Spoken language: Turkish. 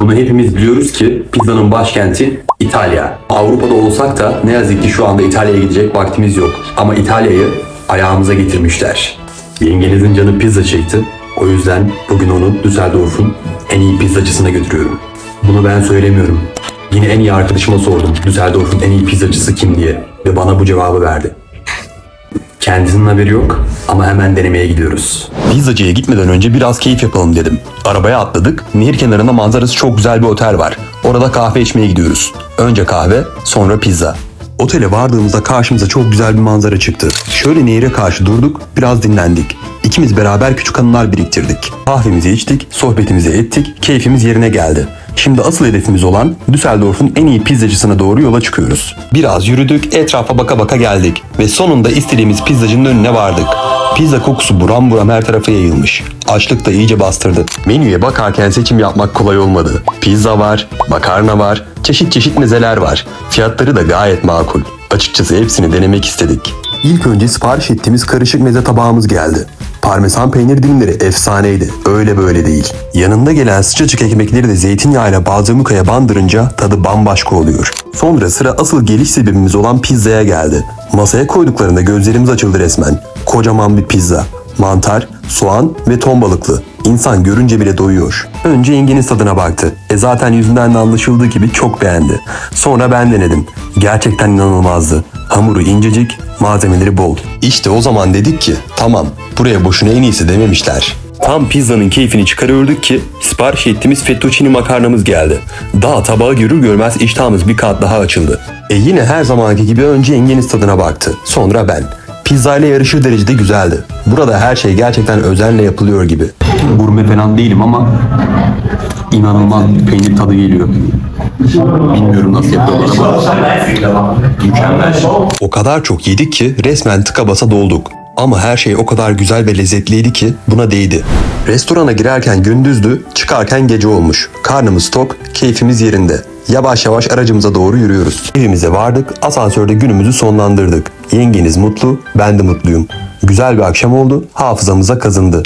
Bunu hepimiz biliyoruz ki pizzanın başkenti İtalya. Avrupa'da olsak da ne yazık ki şu anda İtalya'ya gidecek vaktimiz yok. Ama İtalya'yı ayağımıza getirmişler. Yengenizin canı pizza çekti. O yüzden bugün onu Düsseldorf'un en iyi pizzacısına götürüyorum. Bunu ben söylemiyorum. Yine en iyi arkadaşıma sordum Düsseldorf'un en iyi pizzacısı kim diye ve bana bu cevabı verdi. Kendisinin haberi yok ama hemen denemeye gidiyoruz. Pizzacıya gitmeden önce biraz keyif yapalım dedim. Arabaya atladık. Nehir kenarında manzarası çok güzel bir otel var. Orada kahve içmeye gidiyoruz. Önce kahve, sonra pizza. Otele vardığımızda karşımıza çok güzel bir manzara çıktı. Şöyle nehire karşı durduk, biraz dinlendik. İkimiz beraber küçük anılar biriktirdik. Kahvemizi içtik, sohbetimizi ettik, keyfimiz yerine geldi. Şimdi asıl hedefimiz olan Düsseldorf'un en iyi pizzacısına doğru yola çıkıyoruz. Biraz yürüdük, etrafa baka baka geldik ve sonunda istediğimiz pizzacının önüne vardık. Pizza kokusu buram buram her tarafa yayılmış. Açlık da iyice bastırdı. Menüye bakarken seçim yapmak kolay olmadı. Pizza var, makarna var, çeşit çeşit mezeler var. Fiyatları da gayet makul. Açıkçası hepsini denemek istedik. İlk önce sipariş ettiğimiz karışık meze tabağımız geldi. Parmesan peynir dilimleri efsaneydi. Öyle böyle değil. Yanında gelen sıcacık ekmekleri de zeytinyağıyla balzamukaya bandırınca tadı bambaşka oluyor. Sonra sıra asıl geliş sebebimiz olan pizzaya geldi. Masaya koyduklarında gözlerimiz açıldı resmen. Kocaman bir pizza. Mantar, soğan ve ton balıklı. İnsan görünce bile doyuyor. Önce yengenin tadına baktı. E zaten yüzünden de anlaşıldığı gibi çok beğendi. Sonra ben denedim. Gerçekten inanılmazdı. Hamuru incecik, malzemeleri bol. İşte o zaman dedik ki tamam buraya boşuna en iyisi dememişler. Tam pizzanın keyfini çıkarıyorduk ki sipariş ettiğimiz fettuccine makarnamız geldi. Daha tabağı görür görmez iştahımız bir kat daha açıldı. E yine her zamanki gibi önce yengeniz tadına baktı. Sonra ben. Pizza ile yarışır derecede güzeldi. Burada her şey gerçekten özenle yapılıyor gibi. Gurme falan değilim ama inanılmaz bir peynir tadı geliyor. Bilmiyorum nasıl yapıyorlar ama mükemmel. O kadar çok yedik ki resmen tıka basa dolduk. Ama her şey o kadar güzel ve lezzetliydi ki buna değdi. Restorana girerken gündüzdü, çıkarken gece olmuş. Karnımız tok, keyfimiz yerinde. Yavaş yavaş aracımıza doğru yürüyoruz. Evimize vardık, asansörde günümüzü sonlandırdık. Yengeniz mutlu, ben de mutluyum. Güzel bir akşam oldu, hafızamıza kazındı.